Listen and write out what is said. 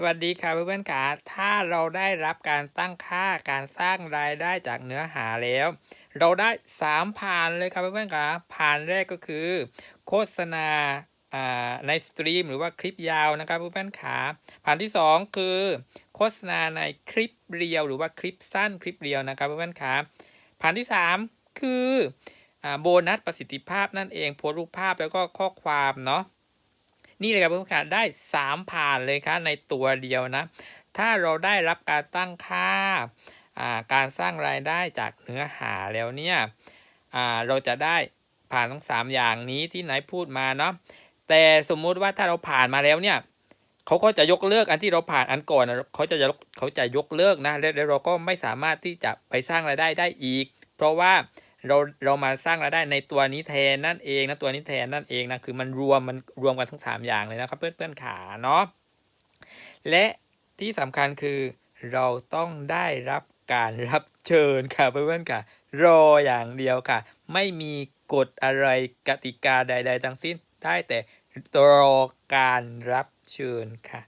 สวัสดีค่ะเพื่อนๆค่ะถ้าเราได้รับการตั้งค่าการสร้างรายได้จากเนื้อหาแล้ว เราได้ 3 ผ่านเลยครับเพื่อนๆค่ะผ่านแรกก็คือ โฆษณาในสตรีมหรือว่าคลิปยาวนะครับเพื่อนๆค่ะผ่านที่ 2 คือ โฆษณาในคลิปเรียวหรือว่าคลิปสั้นคลิปเรียวนะครับเพื่อนๆค่ะผ่านที่ 3 คืออโบนัสประสิทธิภาพนั่นเองโพสต์รูปภาพแล้วก็ข้อความเนาะ นี่เลยครับเพื่อนๆได้ 3 ผ่านเลยครับในตัวเดียวนะ ถ้าเราได้รับการตั้งค่าการสร้างรายได้จากเนื้อหาแล้วเนี่ยเราจะได้ผ่านทั้ง 3 อย่างนี้ที่ไหนพูดมาเนาะแต่สมมุติว่าถ้าเราผ่านมาแล้วเนี่ยเขาก็จะยกเลิกอันที่เราผ่านอันก่อนนะเขาจะเขาจะยกเลิกนะแล้วแล้วเราก็ไม่สามารถที่จะไปสร้างรายได้ได้อีก เพราะว่า เราเรามาสร้างรายได้ในตัวนี้แทนนั่นเองนะตัวนี้แทนนั่นเองนะคือมันรวมมันรวมกันทั้ง 3 อย่างเลยนะครับ เพื่อนเพื่อนๆขาเนาะและที่สำคัญคือเราต้องได้รับการรับเชิญค่ะเพื่อนๆค่ะ รออย่างเดียวค่ะ ไม่มีกฎอะไรกติกาใด ๆ ทั้งสิ้นได้แต่รอการรับเชิญค่ะ